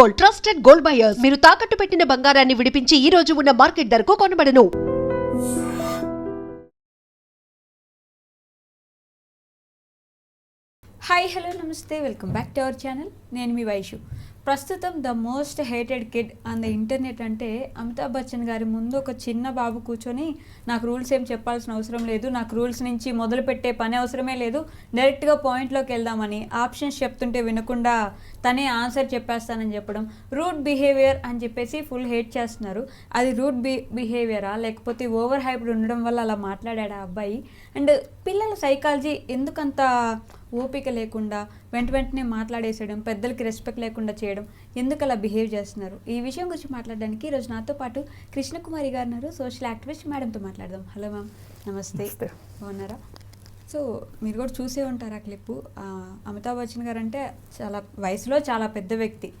Gold trusted gold buyers. మీరు తాకట్టు పెట్టిన బంగారాన్ని విడిపించి ఈ రోజు ఉన్న మార్కెట్ ధరకు కొనబడను. హాయ్ హలో నమస్తే. Welcome back to our channel నేను మీ వైషు. ప్రస్తుతం the most hated kid on the internet అంటే అమితాబ్ బచ్చన్ గారి ముందు ఒక చిన్న బాబు కూర్చొని నాకు రూల్స్ ఏం చెప్పాల్సిన అవసరం లేదు నాకు రూల్స్ నుంచి మొదలు పెట్టే పని అవసరమే లేదు డైరెక్ట్గా పాయింట్లోకి వెళ్దామని ఆప్షన్స్ చెప్తుంటే వినకుండా తనే ఆన్సర్ చెప్పేస్తానని చెప్పడం రూట్ బిహేవియర్ అని చెప్పేసి ఫుల్ హేట్ చేస్తున్నారు. అది రూట్ బి బిహేవియరా? లేకపోతే ఓవర్ హైప్డ్ ఉండడం వల్ల అలా మాట్లాడాడు ఆ అబ్బాయి? అండ్ పిల్లల సైకాలజీ ఎందుకంత ఓపిక లేకుండా వెంట వెంటనే మాట్లాడేసేయడం పెద్దలకి రెస్పెక్ట్ లేకుండా చేయడం ఎందుకు అలా బిహేవ్ చేస్తున్నారు? ఈ విషయం గురించి మాట్లాడడానికి ఈరోజు నాతో పాటు కృష్ణకుమారి గారు ఉన్నారు. సోషల్ యాక్టివిస్ట్ మేడంతో మాట్లాడదాం. హలో మ్యామ్ నమస్తే. బాగున్నారా? సో మీరు కూడా చూసే ఉంటారు ఆ క్లిప్పు అమితాబ్ బచ్చన్ గారు అంటే చాలా వయసులో చాలా పెద్ద వ్యక్తి.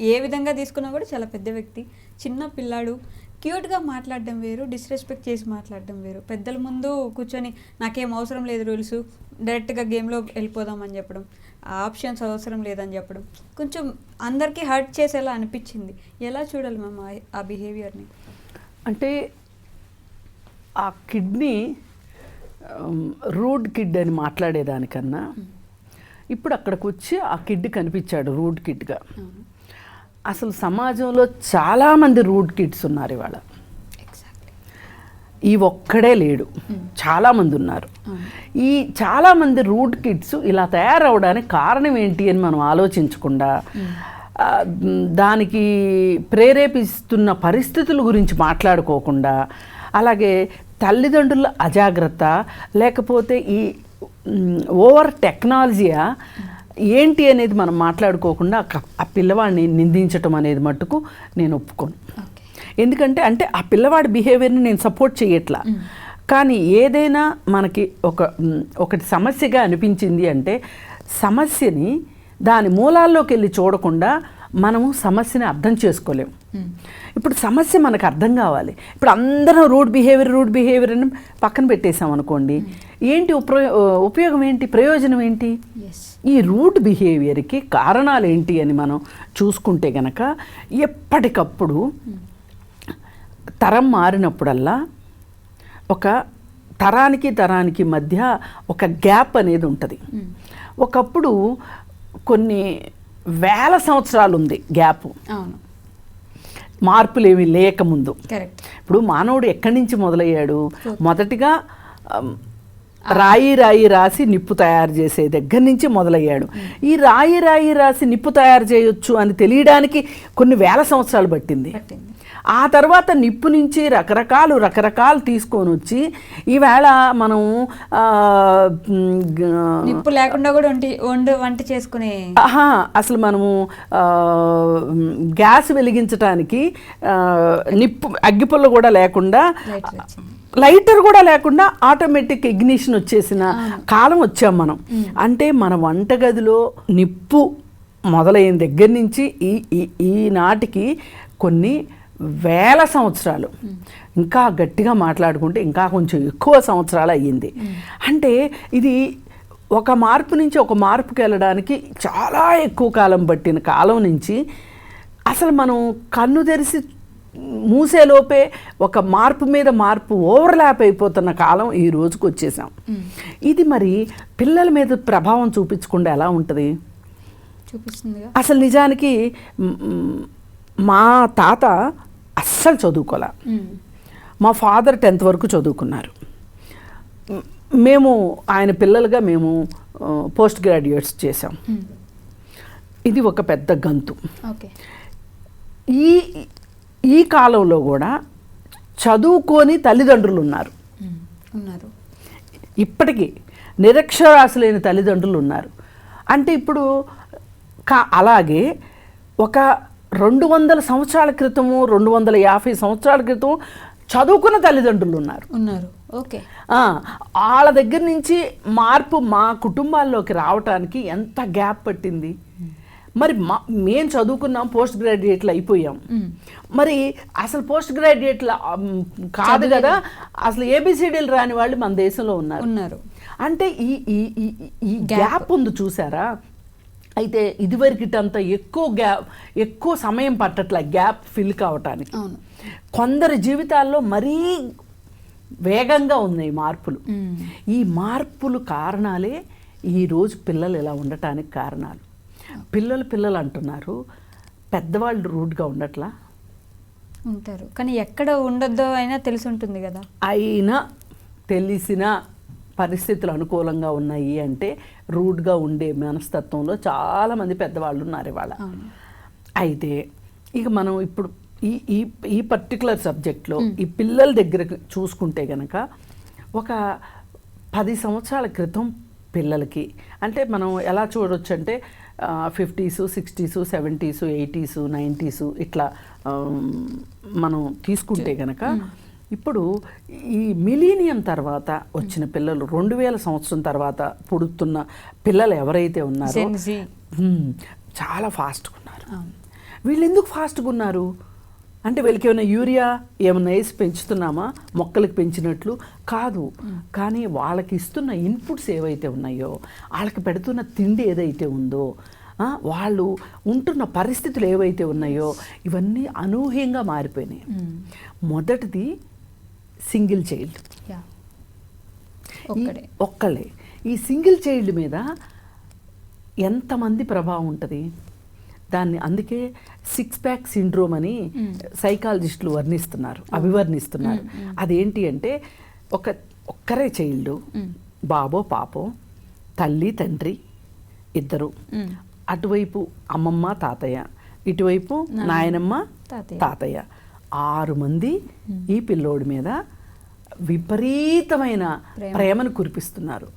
ఏ విధంగా తీసుకున్నా కూడా చాలా పెద్ద వ్యక్తి. చిన్న పిల్లాడు క్యూట్గా మాట్లాడడం వేరు డిస్రెస్పెక్ట్ చేసి మాట్లాడడం వేరు. పెద్దల ముందు కూర్చొని నాకేం అవసరం లేదు రూల్స్ డైరెక్ట్గా గేమ్లో వెళ్ళిపోదామని చెప్పడం ఆ ఆప్షన్స్ అవసరం లేదని చెప్పడం కొంచెం అందరికీ హర్ట్ చేసేలా అనిపించింది. ఎలా చూడాలి మ్యామ్ ఆ- బిహేవియర్ని? అంటే ఆ కిడ్నీ రూడ్ కిడ్ అని మాట్లాడేదానికన్నా ఇప్పుడు అక్కడికి వచ్చి ఆ కిడ్ కనిపించాడు రూడ్ కిడ్గా. అసలు సమాజంలో చాలామంది రూడ్ కిడ్స్ ఉన్నారు ఇవాళ. ఎగ్జాక్ట్లీ ఈ ఒక్కడే లేడు. చాలామంది ఉన్నారు. ఈ చాలామంది రూడ్ కిడ్స్ ఇలా తయారవడానికి కారణం ఏంటి అని మనం ఆలోచించకుండా మ్, దానికి ప్రేరేపిస్తున్న పరిస్థితుల గురించి మాట్లాడుకోకుండా అలాగే తల్లిదండ్రుల అజాగ్రత్త లేకపోతే ఈ ఓవర్ టెక్నాలజీయా ఏంటి అనేది మనం మాట్లాడుకోకుండా ఆ పిల్లవాడిని నిందించటం అనేది మట్టుకు నేను ఒప్పుకోను. ఎందుకంటే అంటే ఆ పిల్లవాడి బిహేవియర్ని నేను సపోర్ట్ చేయట్లా కానీ ఏదైనా మనకి ఒక ఒకటి సమస్యగా అనిపించింది అంటే సమస్యని దాని మూలాల్లోకి వెళ్ళి చూడకుండా మనము సమస్యని అర్థం చేసుకోలేం. ఇప్పుడు సమస్య మనకు అర్థం కావాలి. ఇప్పుడు అందరం రూడ్ బిహేవియర్ రూడ్ బిహేవియర్ అని పక్కన పెట్టేసాం అనుకోండి. ఏంటి ఉపయోగ ఉపయోగం ఏంటి? ప్రయోజనం ఏంటి? ఈ రూట్ బిహేవియర్కి కారణాలు ఏంటి అని మనం చూసుకుంటే గనక ఎప్పటికప్పుడు తరం మారినప్పుడల్లా ఒక తరానికి తరానికి మధ్య ఒక గ్యాప్ అనేది ఉంటుంది. ఒకప్పుడు కొన్ని వేల సంవత్సరాలు ఉంది గ్యాప్. అవును. మార్పులు ఏమీ లేకముందు ఇప్పుడు మానవుడు ఎక్కడి నుంచి మొదలయ్యాడు? మొదటిగా రాయి రాయి రాసి నిప్పు తయారు చేసే దగ్గర నుంచి మొదలయ్యాడు. ఈ రాయి రాయి రాసి నిప్పు తయారు చేయొచ్చు అని తెలియడానికి కొన్ని వేల సంవత్సరాలు పట్టింది. ఆ తర్వాత నిప్పు నుంచి రకరకాలు రకరకాలు తీసుకొని వచ్చి ఈవేళ మనం నిప్పు లేకుండా కూడా వంటి వండు వంట చేసుకునే ఆహా అసలు మనము గ్యాస్ వెలిగించడానికి నిప్పు అగ్గిపుల్ల కూడా లేకుండా లైటర్ కూడా లేకుండా ఆటోమేటిక్ ఇగ్నిషన్ వచ్చేసిన కాలం వచ్చాం మనం. అంటే మన వంటగదిలో నిప్పు మొదలైన దగ్గర నుంచి ఈ ఈ- ఈనాటికి కొన్ని వేల సంవత్సరాలు. ఇంకా గట్టిగా మాట్లాడుకుంటే ఇంకా కొంచెం ఎక్కువ సంవత్సరాలు అయ్యింది. అంటే ఇది ఒక మార్పు నుంచి ఒక మార్పుకి వెళ్ళడానికి చాలా ఎక్కువ కాలం పట్టిన కాలం నుంచి అసలు మనం కన్ను తెరిచి మూసేలోపే ఒక మార్పు మీద మార్పు ఓవర్లాప్ అయిపోతున్న కాలం ఈ రోజుకి వచ్చేసాం. ఇది మరి పిల్లల మీద ప్రభావం చూపించకుండా ఎలా ఉంటుంది? అసలు నిజానికి మ్, తాత అస్సలు చదువుకోలే. మా ఫాదర్ టెన్త్ వరకు చదువుకున్నారు మేము ఆయన పిల్లలుగా మేము పోస్ట్ గ్రాడ్యుయేట్స్ చేసాం. ఇది ఒక పెద్ద గంతు ఈ ఈ కాలంలో కూడా చదువుకొని తల్లిదండ్రులు ఉన్నారు. ఉన్నారు ఇప్పటికీ నిరక్షరాస్యులైన తల్లిదండ్రులు ఉన్నారు అంటే ఇప్పుడు కా అలాగే ఒక రెండు వందల సంవత్సరాల క్రితము రెండు వందల యాభై సంవత్సరాల క్రితం చదువుకున్న తల్లిదండ్రులు ఉన్నారు. ఉన్నారు. ఓకే. వాళ్ళ దగ్గర నుంచి మార్పు మా కుటుంబాల్లోకి రావటానికి ఎంత గ్యాప్ పట్టింది? మరి మా మేము చదువుకున్నాం పోస్ట్ గ్రాడ్యుయేట్లు అయిపోయాం. మరి అసలు పోస్ట్ గ్రాడ్యుయేట్లు కాదు కదా అసలు ఏబిసిడీలు రాని వాళ్ళు మన దేశంలో ఉన్నారు. ఉన్నారు. అంటే ఈ ఈ ఈ- ఈ గ్యాప్ ఉంది చూసారా? అయితే ఇదివరకిటంత ఎక్కువ గ్యాప్ ఎక్కువ సమయం పట్టట్ల గ్యాప్ ఫిల్ కావటానికి. కొందరి జీవితాల్లో మరీ వేగంగా ఉన్నాయి మార్పులు. ఈ మార్పులు కారణాలే ఈరోజు పిల్లలు ఇలా ఉండటానికి కారణాలు. పిల్లలు పిల్లలు అంటున్నారు పెద్దవాళ్ళు రూడ్గా ఉండట్లా? ఉంటారు. కానీ ఎక్కడ ఉండొద్దో అయినా తెలిసి ఉంటుంది కదా. అయినా తెలిసిన పరిస్థితులు అనుకూలంగా ఉన్నాయి అంటే రూడ్గా ఉండే మనస్తత్వంలో చాలామంది పెద్దవాళ్ళు ఉన్నారు ఇవాళ. అయితే ఇక మనం ఇప్పుడు ఈ ఈ ఈ పర్టికులర్ సబ్జెక్ట్లో ఈ పిల్లల దగ్గర చూసుకుంటే గనక ఒక పది సంవత్సరాల క్రితం పిల్లలకి అంటే మనం ఎలా చూడొచ్చు అంటే fifties sixties seventies eighties nineties ఇట్లా మనం తీసుకుంటే గనక ఇప్పుడు ఈ మిలీనియం తర్వాత వచ్చిన పిల్లలు రెండు వేల సంవత్సరం తర్వాత పుడుతున్న పిల్లలు ఎవరైతే ఉన్నారో చాలా ఫాస్ట్గా ఉన్నారు వీళ్ళు ఎందుకు ఫాస్ట్గా ఉన్నారు అంటే వీళ్ళకి ఏమైనా యూరియా ఏమైనా వేసి పెంచుతున్నామా? మొక్కలకు పెంచినట్లు కాదు. కానీ వాళ్ళకి ఇస్తున్న ఇన్పుట్స్ ఏవైతే ఉన్నాయో వాళ్ళకి పెడుతున్న తిండి ఏదైతే ఉందో వాళ్ళు ఉంటున్న పరిస్థితులు ఏవైతే ఉన్నాయో ఇవన్నీ అనూహ్యంగా మారిపోయినాయి. మొదటిది సింగిల్ చైల్డ్. ఒక్కళ్ళే. ఈ సింగిల్ చైల్డ్ మీద ఎంతమంది ప్రభావం ఉంటుంది? దాన్ని అందుకే సిక్స్ ప్యాక్ సిండ్రోమ్ అని సైకాలజిస్టులు వర్ణిస్తున్నారు అభివర్ణిస్తున్నారు. అదేంటి అంటే ఒక ఒక్కరే చైల్డ్ బాబో పాపో తల్లి తండ్రి ఇద్దరు. అటువైపు అమ్మమ్మ తాతయ్య. ఇటువైపు నాయనమ్మ తాతయ్య. తాతయ్య. ఆరు మంది ఈ పిల్లోడి మీద విపరీతమైన ప్రేమ. ప్రేమను కురిపిస్తున్నారు.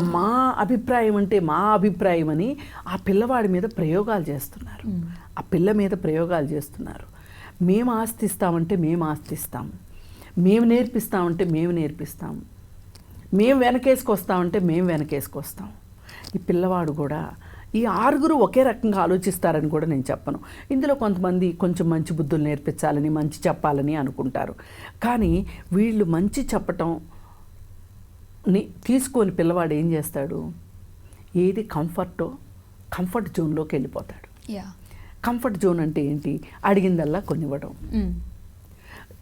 మా అభిప్రాయం అంటే మా అభిప్రాయం అని ఆ పిల్లవాడి మీద ప్రయోగాలు చేస్తున్నారు. ఆ పిల్ల మీద ప్రయోగాలు చేస్తున్నారు. మేము ఆస్తిస్తామంటే మేము ఆస్తిస్తాము మేము నేర్పిస్తామంటే మేము నేర్పిస్తాము మేము వెనకేసుకొస్తామంటే మేము వెనకేసుకొస్తాం. ఈ పిల్లవాడు కూడా ఈ ఆరుగురు ఒకే రకంగా ఆలోచిస్తారని కూడా నేను చెప్పను. ఇందులో కొంతమంది కొంచెం మంచి బుద్ధులు నేర్పించాలని మంచి చెప్పాలని అనుకుంటారు. కానీ వీళ్ళు మంచి చెప్పటం ని తీసుకొని పిల్లవాడు ఏం చేస్తాడు? ఏది కంఫర్టో కంఫర్ట్ జోన్లోకి వెళ్ళిపోతాడు. యా. కంఫర్ట్ జోన్ అంటే ఏంటి? అడిగిందల్లా కొనివ్వడం.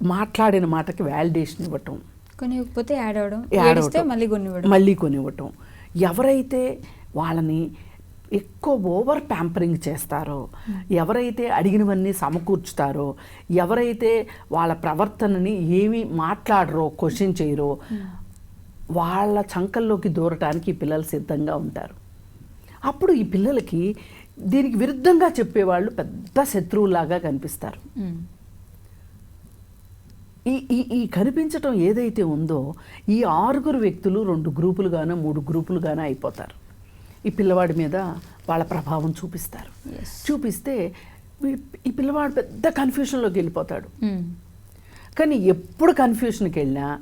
మాట్లాడిన మాటకి వ్యాలిడేషన్ ఇవ్వటం. కొన్ని ఇవ్వకపోతే యాడ్ అవడం. మళ్ళీ కొన్ని ఇవ్వడం మళ్ళీ కొనివ్వటం. ఎవరైతే వాళ్ళని ఎక్కువ ఓవర్ ప్యాంపరింగ్ చేస్తారో ఎవరైతే అడిగినవన్నీ సమకూర్చుతారో ఎవరైతే వాళ్ళ ప్రవర్తనని ఏమీ మాట్లాడరో క్వశ్చన్ చేయరో వాళ్ళ చంకల్లోకి దూరటానికి ఈ పిల్లలు సిద్ధంగా ఉంటారు. అప్పుడు ఈ పిల్లలకి దీనికి విరుద్ధంగా చెప్పేవాళ్ళు పెద్ద శత్రువులాగా కనిపిస్తారు. మ్మ్. ఈ ఈ ఈ కనిపించటం ఏదైతే ఉందో ఈ ఆరుగురు వ్యక్తులు రెండు గ్రూపులుగానో మూడు గ్రూపులుగానో అయిపోతారు. ఈ పిల్లవాడి మీద వాళ్ళ ప్రభావం చూపిస్తారు. చూపిస్తే ఈ- పిల్లవాడు పెద్ద కన్ఫ్యూషన్లోకి వెళ్ళిపోతాడు. మ్మ్. కానీ ఎప్పుడు కన్ఫ్యూషన్కి వెళ్ళినా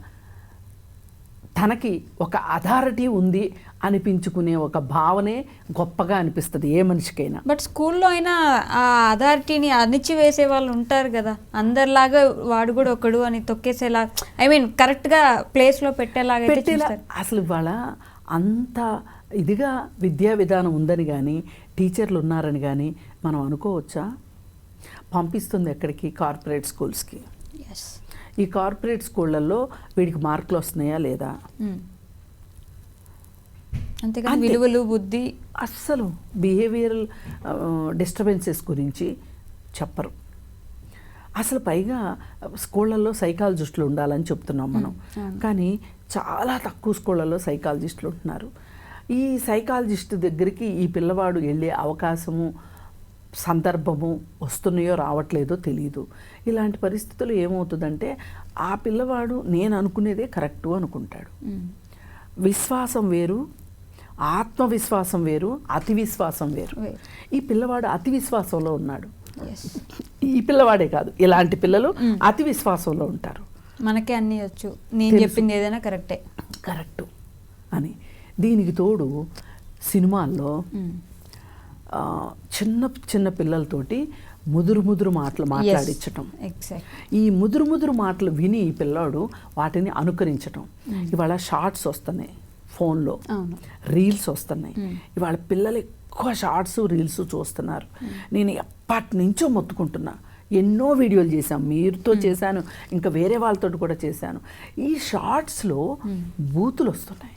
తనకి ఒక అథారిటీ ఉంది అనిపించుకునే ఒక భావనే గొప్పగా అనిపిస్తుంది ఏ మనిషికైనా. బట్ స్కూల్లో అయినా ఆ అథారిటీని అణిచివేసే వాళ్ళు ఉంటారు కదా. అందరిలాగా వాడు కూడా ఒకడు అని తొక్కేసేలా ఐ మీన్ కరెక్ట్గా ప్లేస్లో పెట్టేలాగా పెట్టేలా అసలు ఇవాళ అంత ఇదిగా విద్యా విధానం ఉందని కానీ టీచర్లు ఉన్నారని కానీ మనం అనుకోవచ్చా? పంపిస్తుంది ఎక్కడికి? కార్పొరేట్ స్కూల్స్కి. ఎస్ ఈ కార్పొరేట్ స్కూళ్ళల్లో వీడికి మార్కులు వస్తున్నాయా లేదా? అంతేకాని అంతే. విలువలు బుద్ధి. అస్సలు బిహేవియరల్ డిస్టర్బెన్సెస్ గురించి చెప్పరు. అసలు పైగా స్కూళ్ళల్లో సైకాలజిస్టులు ఉండాలని చెప్తున్నాం మనం. కానీ చాలా తక్కువ స్కూళ్ళల్లో సైకాలజిస్టులు ఉంటున్నారు. ఈ సైకాలజిస్ట్ దగ్గరికి ఈ పిల్లవాడు వెళ్ళే అవకాశము సందర్భము వస్తున్నాయో రావట్లేదో తెలియదు ఇలాంటి పరిస్థితులు ఏమవుతుందంటే ఆ పిల్లవాడు నేను అనుకునేదే కరెక్టు అనుకుంటాడు. విశ్వాసం వేరు ఆత్మవిశ్వాసం వేరు అతి విశ్వాసం వేరు. ఈ పిల్లవాడు అతి విశ్వాసంలో ఉన్నాడు ఈ పిల్లవాడే కాదు ఇలాంటి పిల్లలు అతి విశ్వాసంలో ఉంటారు. మనకే అన్నీ వచ్చు. నేను. చెప్పింది ఏదైనా కరెక్టే. కరెక్టు అని. దీనికి తోడు సినిమాల్లో చిన్న చిన్న పిల్లలతోటి ముదురు ముదురు మాటలు మాట్లాడించటం. ఈ ముదురు ముదురు మాటలు విని ఈ పిల్లాడు వాటిని అనుకరించటం. ఇవాళ షార్ట్స్ వస్తున్నాయి ఫోన్లో. రీల్స్ వస్తున్నాయి. ఇవాళ పిల్లలు ఎక్కువ షార్ట్స్ రీల్స్ చూస్తున్నారు. నేను ఎప్పటి నుంచో మొత్తుకుంటున్నా. ఎన్నో వీడియోలు చేశాను మీరుతో చేశాను. ఇంకా వేరే వాళ్ళతో కూడా చేశాను. ఈ షార్ట్స్లో బూతులు వస్తున్నాయి.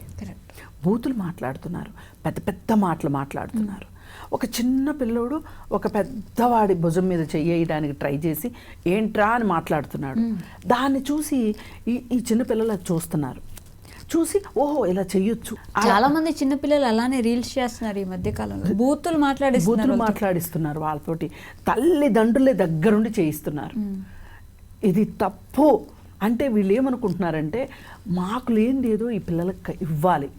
బూతులు మాట్లాడుతున్నారు. పెద్ద పెద్ద మాటలు మాట్లాడుతున్నారు. ఒక చిన్న పిల్లోడు ఒక పెద్దవాడి భుజం మీద చెయ్యడానికి ట్రై చేసి ఏంట్రా అని మాట్లాడుతున్నాడు. దాన్ని చూసి ఈ ఈ చిన్న పిల్లలు అది చూస్తున్నారు. చూసి ఓహో ఇలా చెయ్యొచ్చు. చాలా మంది చిన్నపిల్లలు అలానే రీల్స్ చేస్తున్నారు ఈ మధ్య కాలంలో. బూతులు మాట్లాడిస్తున్నారు బూతులు. మాట్లాడిస్తున్నారు వాళ్ళతోటి. తల్లిదండ్రులే దగ్గరుండి చేయిస్తున్నారు. ఇది తప్పు. అంటే వీళ్ళు ఏమనుకుంటున్నారంటే మాకు లేనిదేదో ఈ పిల్లలకి ఇవ్వాలి.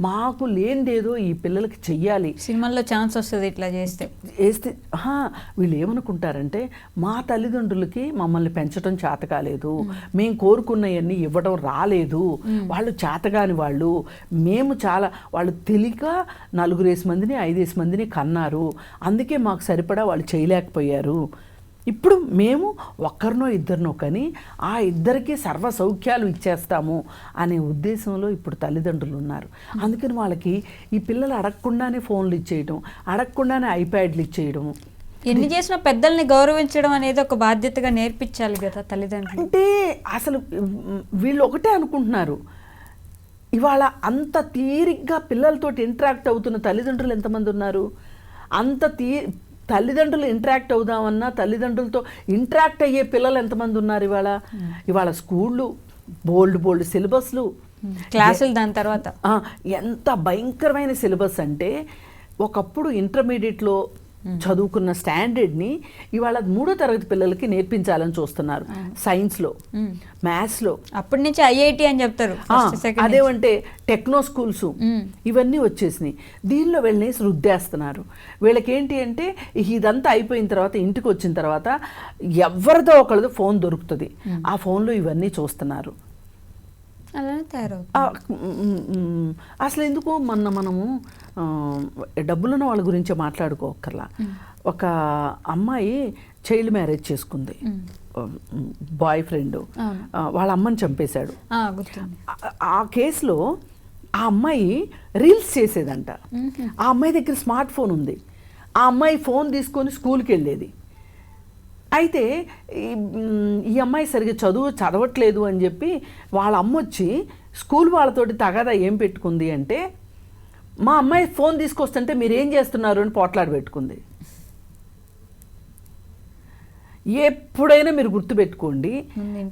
మాకు లేనిదేదో ఈ పిల్లలకి చెయ్యాలి. సినిమాల్లో ఛాన్స్ వస్తుంది ఇట్లా చేస్తే. వేస్తే ఆహా, వీళ్ళు ఏమనుకుంటారంటే మా తల్లిదండ్రులకి మమ్మల్ని పెంచడం చేత కాలేదు. మేము. కోరుకున్నవన్నీ ఇవ్వడం రాలేదు. వాళ్ళు చేతగాని వాళ్ళు. మేము చాలా వాళ్ళు తెలియక నలుగురేసి మందిని ఐదేసి మందిని కన్నారు. అందుకే మాకు సరిపడా వాళ్ళు చేయలేకపోయారు. ఇప్పుడు మేము ఒక్కరినో ఇద్దరినో కానీ ఆ ఇద్దరికి సర్వ సౌఖ్యాలు ఇచ్చేస్తాము అనే ఉద్దేశంలో ఇప్పుడు తల్లిదండ్రులు ఉన్నారు. అందుకని వాళ్ళకి ఈ పిల్లలు అడగకుండానే ఫోన్లు ఇచ్చేయడం అడగకుండానే ఐప్యాడ్లు ఇచ్చేయడం ఎన్ని చేసినా పెద్దల్ని గౌరవించడం అనేది ఒక బాధ్యతగా నేర్పించాలి కదా తల్లిదండ్రులు. అంటే అసలు వీళ్ళు ఒకటే అనుకుంటున్నారు. ఇవాళ అంత తీరిగ్గా పిల్లలతోటి ఇంటరాక్ట్ అవుతున్న తల్లిదండ్రులు ఎంతమంది ఉన్నారు? అంత తీ తల్లిదండ్రులు ఇంటరాక్ట్ అవుదామన్నా తల్లిదండ్రులతో ఇంటరాక్ట్ అయ్యే పిల్లలు ఎంతమంది ఉన్నారు ఇవాళ? ఇవాళ స్కూళ్ళు బోల్డ్ బోల్డ్ సిలబస్లు. క్లాసులు దాని తర్వాత? ఎంత భయంకరమైన సిలబస్ అంటే ఒకప్పుడు ఇంటర్మీడియట్లో చదువుకున్న స్టాండర్డ్ని ఇవాళ మూడో తరగతి పిల్లలకి నేర్పించాలని చూస్తున్నారు. సైన్స్లో మ్యాథ్స్లో. అప్పటి నుంచి ఐఐటి అని చెప్తారు అదేమంటే టెక్నో స్కూల్స్ ఇవన్నీ వచ్చేసినాయి. దీనిలో వీళ్ళని రుద్దేస్తున్నారు. వీళ్ళకి ఏంటి అంటే ఇదంతా అయిపోయిన తర్వాత ఇంటికి వచ్చిన తర్వాత ఎవరిదో ఒకరిది ఫోన్ దొరుకుతుంది. ఆ ఫోన్లో ఇవన్నీ చూస్తున్నారు. అలానే తయారవుతుంది. అసలు ఎందుకు మొన్న మనము డబ్బులున్న వాళ్ళ గురించి మాట్లాడుకోకర్లా ఒక అమ్మాయి చైల్డ్ మ్యారేజ్ చేసుకుంది. Boy friend. వాళ్ళ అమ్మని చంపేశాడు. ఆ, కేసులో ఆ అమ్మాయి రీల్స్ చేసేదంట. ఆ అమ్మాయి దగ్గర స్మార్ట్ ఫోన్ ఉంది. ఆ అమ్మాయి ఫోన్ తీసుకొని స్కూల్కి వెళ్ళేది. అయితే ఈ అమ్మాయి సరిగ్గా చదువు చదవట్లేదు అని చెప్పి వాళ్ళ అమ్మ వచ్చి స్కూల్ వాళ్ళతోటి తగాదా ఏం పెట్టుకుంది అంటే మా అమ్మాయి ఫోన్ తీసుకొస్తుంటే మీరు ఏం చేస్తున్నారు అని పోట్లాడి పెట్టుకుంది. ఎప్పుడైనా మీరు గుర్తుపెట్టుకోండి.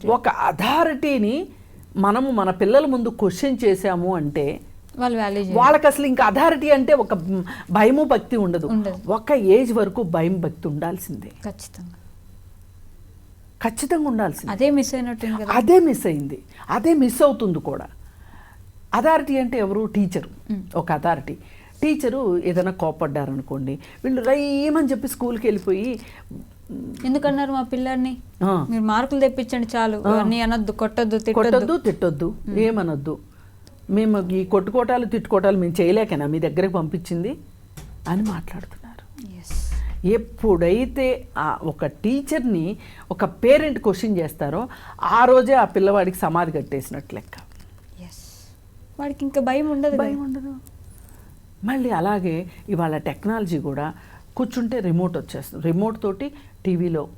ఒక అథారిటీని మనము మన పిల్లల ముందు క్వశ్చన్ చేశాము అంటే వాళ్ళకి అసలు ఇంకా అథారిటీ అంటే ఒక భయము భక్తి ఉండదు. ఒక ఏజ్ వరకు భయం భక్తి ఉండాల్సిందే. ఖచ్చితంగా. ఖచ్చితంగా ఉండాల్సిందే. అదే మిస్ అయినట్టుంది కదా. అదే మిస్ అయింది. అదే మిస్ అవుతుంది కూడా. అథారిటీ అంటే ఎవరు? టీచరు ఒక అథారిటీ టీచరు ఏదైనా కోపడ్డారనుకోండి వీళ్ళు రైమని చెప్పి స్కూల్కి వెళ్ళిపోయి ఎందుకన్నారు మా పిల్లల్ని మీరు మార్కులు తెప్పించండి చాలు. అన్నీ అనొద్దు కొట్టొద్దు తిట్టొద్దు. కొట్టొద్దు తిట్టొద్దు ఏమనొద్దు. మేము ఈ కొట్టుకోటాలు తిట్టుకోటాలు మేము చేయలేకనా? మీ దగ్గరికి పంపించింది అని మాట్లాడుతున్నారు. ఎప్పుడైతే ఆ ఒక టీచర్ని ఒక పేరెంట్ క్వశ్చన్ చేస్తారో ఆ రోజే ఆ పిల్లవాడికి సమాధి కట్టేసినట్టు లెక్క. వాడికి ఇంకా భయం ఉండదు భయం ఉండదు. మళ్ళీ అలాగే ఇవాళ టెక్నాలజీ కూడా కూర్చుంటే రిమోట్ వచ్చేస్తుంది. రిమోట్ తోటి టీవీలో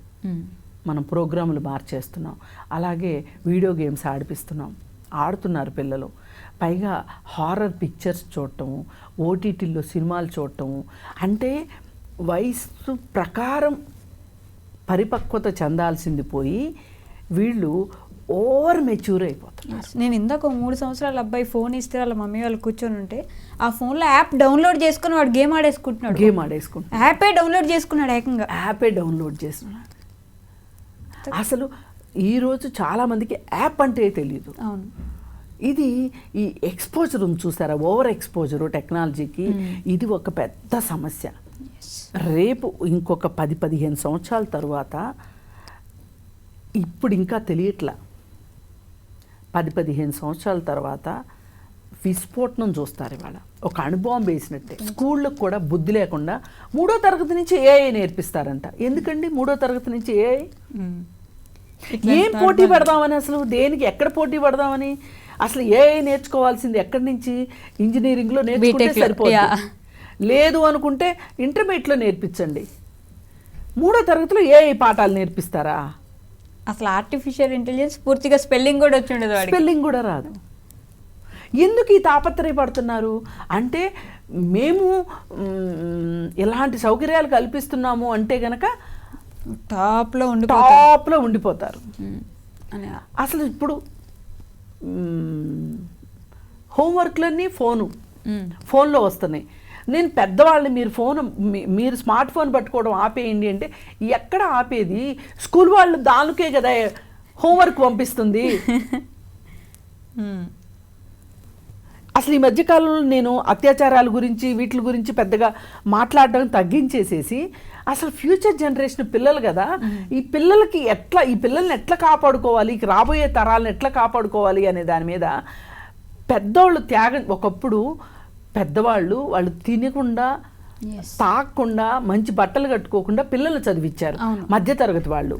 మనం ప్రోగ్రాములు మార్చేస్తున్నాం. అలాగే వీడియో గేమ్స్ ఆడిపిస్తున్నాం. ఆడుతున్నారు పిల్లలు. పైగా హారర్ పిక్చర్స్ చూడటము ఓటీటీల్లో సినిమాలు చూడటము అంటే వయసు ప్రకారం పరిపక్వత చెందాల్సింది పోయి వీళ్ళు ఓవర్ మెచ్యూర్ అయిపోతున్నారు. నేను ఇందాక మూడు సంవత్సరాల అబ్బాయి ఫోన్ ఇస్తే వాళ్ళ మమ్మీ వాళ్ళు కూర్చొని ఉంటే ఆ ఫోన్లో యాప్ డౌన్లోడ్ చేసుకుని వాడు గేమ్ ఆడేసుకుంటున్నాడు. గేమ్ ఆడేసుకుంటున్నారు యాపే డౌన్లోడ్ చేసుకున్నాడు ఏకంగా. యాపే డౌన్లోడ్ చేస్తున్నాడు అసలు ఈరోజు చాలామందికి యాప్ అంటే తెలియదు అవును. ఇది ఈ ఎక్స్పోజర్ ఉంది చూసారా? ఓవర్ ఎక్స్పోజరు టెక్నాలజీకి. ఇది ఒక పెద్ద సమస్య. రేపు ఇంకొక పది పదిహేను సంవత్సరాల తర్వాత ఇప్పుడు ఇంకా తెలియట్లా. పది పదిహేను సంవత్సరాల తర్వాత విస్ఫోటనం చూస్తారు ఇవాళ. ఒక అణుబాంబు వేసినట్టే స్కూళ్ళకు కూడా బుద్ధి లేకుండా మూడో తరగతి నుంచి ఏఐ నేర్పిస్తారంట. ఎందుకండి మూడో తరగతి నుంచి ఏఐ. ఏం పోటీ పడదామని అసలు? దేనికి ఎక్కడ పోటీ పడదామని? అసలు ఏఐ నేర్చుకోవాల్సింది ఎక్కడి నుంచి? ఇంజనీరింగ్లో నేర్చుకుంటే సరిపోతుంది yeah. లేదు అనుకుంటే ఇంటర్మీడియట్లో నేర్పించండి. మూడో తరగతిలో ఏ ఏ పాఠాలు నేర్పిస్తారా? అసలు ఆర్టిఫిషియల్ ఇంటెలిజెన్స్ పూర్తిగా స్పెల్లింగ్ కూడా వచ్చి ఉండదు స్పెల్లింగ్ కూడా రాదు. ఎందుకు ఈ తాపత్రయపడుతున్నారు? అంటే మేము మ్, ఇలాంటి సౌకర్యాలు కల్పిస్తున్నాము అంటే గనక టాప్లో ఉండిపోతాడు టాప్లో ఉండిపోతారు. అసలు ఇప్పుడు హోంవర్క్లన్నీ ఫోను. ఫోన్లో వస్తున్నాయి. నేను పెద్దవాళ్ళని మీరు ఫోన్ మీరు స్మార్ట్ ఫోన్ పట్టుకోవడం ఆపేయండి అంటే ఎక్కడ ఆపేది? స్కూల్ వాళ్ళు దానికే కదా హోంవర్క్ పంపిస్తుంది. అసలు ఈ మధ్యకాలంలో నేను అత్యాచారాల గురించి వీటి గురించి పెద్దగా మాట్లాడడం తగ్గించేసేసి అసలు ఫ్యూచర్ జనరేషన్ పిల్లలు కదా ఈ పిల్లలకి ఎట్లా ఈ పిల్లల్ని ఎట్లా కాపాడుకోవాలి? రాబోయే తరాలను ఎట్లా కాపాడుకోవాలి అనే దాని మీద పెద్దవాళ్ళు త్యాగం ఒకప్పుడు పెద్దవాళ్ళు వాళ్ళు తినకుండా. తాగకుండా మంచి బట్టలు కట్టుకోకుండా పిల్లలు చదివించారు. మధ్యతరగతి వాళ్ళు.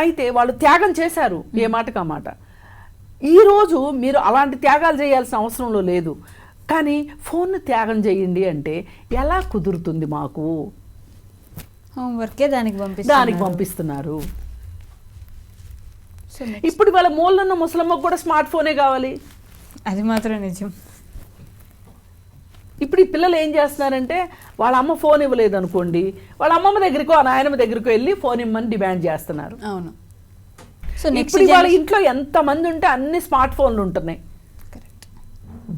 అయితే వాళ్ళు త్యాగం చేశారు ఏ మాటకు ఆ మాట. ఈ రోజు మీరు అలాంటి త్యాగాలు చేయాల్సిన అవసరంలో లేదు. కానీ ఫోన్ త్యాగం చేయండి అంటే ఎలా కుదురుతుంది మాకు? హోంవర్కే దానికి పంపిస్తారు దానికి పంపిస్తున్నారు. ఇప్పుడు వాళ్ళ మూలన్న ముసలమ్మకు కూడా స్మార్ట్ ఫోనే కావాలి. అది మాత్రం నిజం. ఇప్పుడు ఈ పిల్లలు ఏం చేస్తున్నారంటే వాళ్ళ అమ్మ ఫోన్ ఇవ్వలేదు అనుకోండి వాళ్ళ అమ్మమ్మ దగ్గరికో ఆ నాయనమ్మ దగ్గరికో వెళ్ళి ఫోన్ ఇమ్మని డిమాండ్ చేస్తున్నారు. అవును. సో నెక్స్ట్ ఇప్పుడు వాళ్ళ ఇంట్లో ఎంతమంది ఉంటే అన్ని స్మార్ట్ ఫోన్లు ఉంటున్నాయి. కరెక్ట్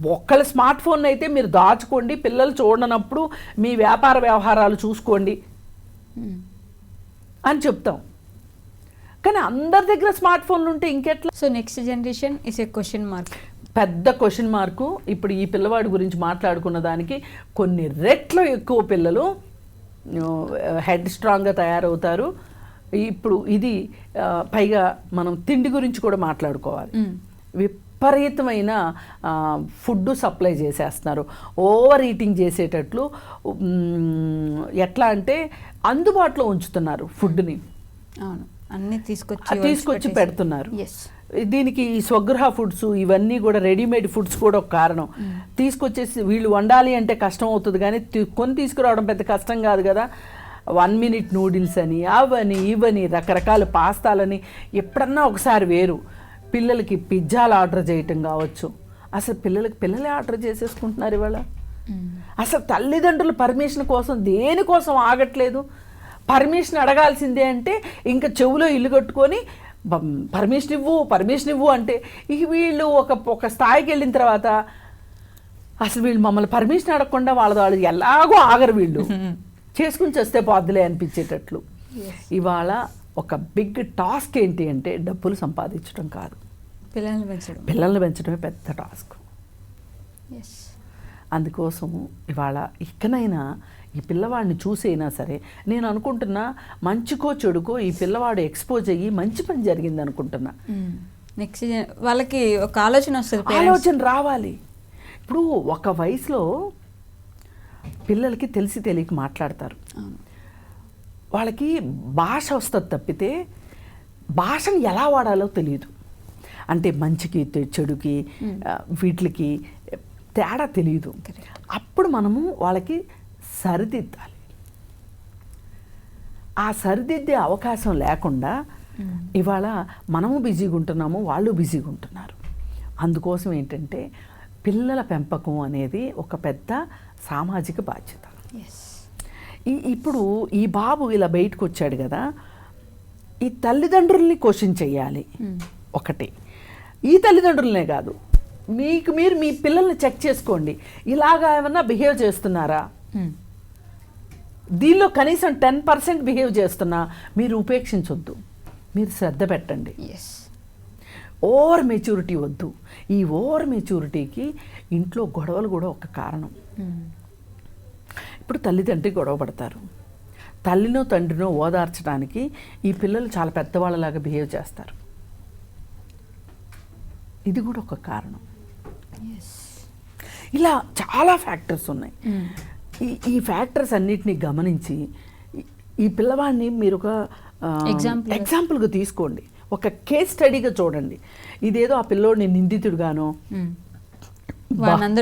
ఒక్కళ్ళ స్మార్ట్ ఫోన్ అయితే మీరు దాచుకోండి పిల్లలు చూడనప్పుడు మీ వ్యాపార వ్యవహారాలు చూసుకోండి. అని చెప్తాం. కానీ అందరి దగ్గర స్మార్ట్ ఫోన్లు ఉంటే ఇంకెట్లా? So next generation is a question mark పెద్ద క్వశ్చన్ మార్కు ఇప్పుడు ఈ పిల్లవాడి గురించి మాట్లాడుకున్న దానికి కొన్ని రెట్లు ఎక్కువ పిల్లలు హెడ్ స్ట్రాంగ్గా తయారవుతారు. ఇప్పుడు ఇది పైగా మనం తిండి గురించి కూడా మాట్లాడుకోవాలి. విపరీతమైన ఫుడ్ సప్లై చేసేస్తున్నారు. ఓవర్ ఈటింగ్ చేసేటట్లు ఎట్లా అంటే అందుబాటులో ఉంచుతున్నారు ఫుడ్ని అవును. అన్ని తీసుకొచ్చి తీసుకొచ్చి పెడుతున్నారు. దీనికి ఈ స్వగృహ ఫుడ్స్ ఇవన్నీ కూడా రెడీమేడ్ ఫుడ్స్ కూడా ఒక కారణం. తీసుకొచ్చేసి వీళ్ళు వండాలి అంటే కష్టం అవుతుంది కానీ కొని తీసుకురావడం పెద్ద కష్టం కాదు కదా. వన్ మినిట్ నూడిల్స్ అని అవని ఇవని రకరకాల పాస్తాలని ఎప్పుడన్నా ఒకసారి వేరు. పిల్లలకి పిజ్జాలు ఆర్డర్ చేయటం కావచ్చు. అసలు పిల్లలకి పిల్లలే ఆర్డర్ చేసేసుకుంటున్నారు ఇవాళ. అసలు తల్లిదండ్రుల పర్మిషన్ కోసం దేనికోసం ఆగట్లేదు. పర్మిషన్ అడగాల్సిందే అంటే ఇంకా చెవులో ఇల్లు కట్టుకొని పర్మిషన్ ఇవ్వు పర్మిషన్ ఇవ్వు అంటే ఇక వీళ్ళు ఒక ఒక స్థాయికి వెళ్ళిన తర్వాత అసలు వీళ్ళు మమ్మల్ని పర్మిషన్ అడగకుండా వాళ్ళ వాళ్ళు ఎలాగో ఆగరు వీళ్ళు. చేసుకుని చేస్తే పోద్దులే అనిపించేటట్లు. ఇవాళ ఒక బిగ్ టాస్క్ ఏంటి అంటే డబ్బులు సంపాదించడం కాదు. పిల్లల్ని పెంచడం. పిల్లల్ని పెంచడమే పెద్ద టాస్క్. ఎస్ అందుకోసము ఇవాళ ఇకనైనా ఈ పిల్లవాడిని చూసైనా సరే నేను అనుకుంటున్నా మంచికో చెడుకో ఈ పిల్లవాడు ఎక్స్పోజ్ అయ్యి మంచి పని జరిగింది అనుకుంటున్నా నెక్స్ట్ వాళ్ళకి ఒక ఆలోచన వస్తుంది. ఆలోచన రావాలి. ఇప్పుడు ఒక వయసులో పిల్లలకి తెలిసి తెలియక మాట్లాడతారు. వాళ్ళకి భాష వస్తుంది తప్పితే భాషను ఎలా వాడాలో తెలియదు. అంటే మంచికి చెడుకి వీటికి తేడా తెలియదు. అప్పుడు మనము వాళ్ళకి సరిదిద్దాలి. ఆ సరిదిద్దే అవకాశం లేకుండా ఇవాళ మనము బిజీగా ఉంటున్నాము వాళ్ళు బిజీగా ఉంటున్నారు. అందుకోసం ఏంటంటే పిల్లల పెంపకం అనేది ఒక పెద్ద సామాజిక బాధ్యత. ఈ ఇప్పుడు ఈ బాబు ఇలా బయటకు వచ్చాడు కదా ఈ తల్లిదండ్రుల్ని క్వశ్చన్ చెయ్యాలి ఒకటి. ఈ తల్లిదండ్రులనే కాదు మీకు మీరు మీ పిల్లల్ని చెక్ చేసుకోండి. ఇలాగా ఏమన్నా బిహేవ్ చేస్తున్నారా? దీనిలో కనీసం టెన్ పర్సెంట్ బిహేవ్ చేస్తున్నా మీరు ఉపేక్షించొద్దు. మీరు శ్రద్ధ పెట్టండి. ఎస్ ఓవర్ మెచ్యూరిటీ వద్దు. ఈ ఓవర్ మెచ్యూరిటీకి ఇంట్లో గొడవలు కూడా ఒక కారణం. ఇప్పుడు తల్లిదండ్రి గొడవ పడతారు. తల్లినో తండ్రినో ఓదార్చడానికి ఈ పిల్లలు చాలా పెద్దవాళ్ళలాగా బిహేవ్ చేస్తారు. ఇది కూడా ఒక కారణం. ఇలా చాలా ఫ్యాక్టర్స్ ఉన్నాయి. ఈ ఈ ఫ్యాక్టర్స్ అన్నిటిని గమనించి ఈ- పిల్లవాడిని మీరు ఒక. ఎగ్జాంపుల్గా తీసుకోండి. ఒక కేస్ స్టడీగా చూడండి. ఇదేదో ఆ పిల్లోడిని నిందితుడుగానో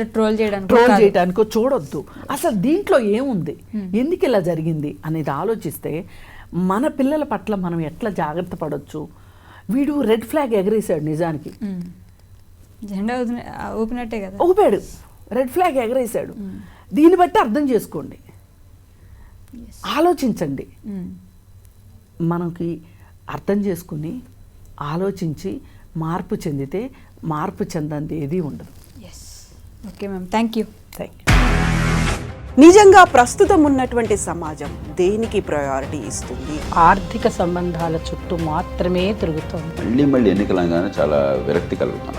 ట్రోల్ చేయడానికి ట్రోల్ కాదు. చేయడానికో చూడొద్దు. అసలు దీంట్లో ఏముంది? ఎందుకు ఇలా జరిగింది అనేది ఆలోచిస్తే మన పిల్లల పట్ల మనం ఎట్లా జాగ్రత్త పడవచ్చు వీడు రెడ్ ఫ్లాగ్ ఎగరేశాడు నిజానికి. జెండా ఊపినట్టే కదా. ఊపాడు. రెడ్ ఫ్లాగ్ ఎగరేశాడు. దీన్ని బట్టి అర్థం చేసుకోండి. ఆలోచించండి. ఉమ్. మనకి అర్థం చేసుకుని ఆలోచించి మార్పు చెందితే మార్పు చెందంది ఏది ఉండదు. Yes okay ma'am thank you thank you నిజంగా ప్రస్తుతం ఉన్నటువంటి సమాజం దేనికి ప్రయారిటీ ఇస్తుంది? ఆర్థిక సంబంధాల చుట్టూ మాత్రమే తిరుగుతోంది. మళ్ళీ మళ్ళీ ఎన్నికలంగానే చాలా విరక్తి కలుగుతాను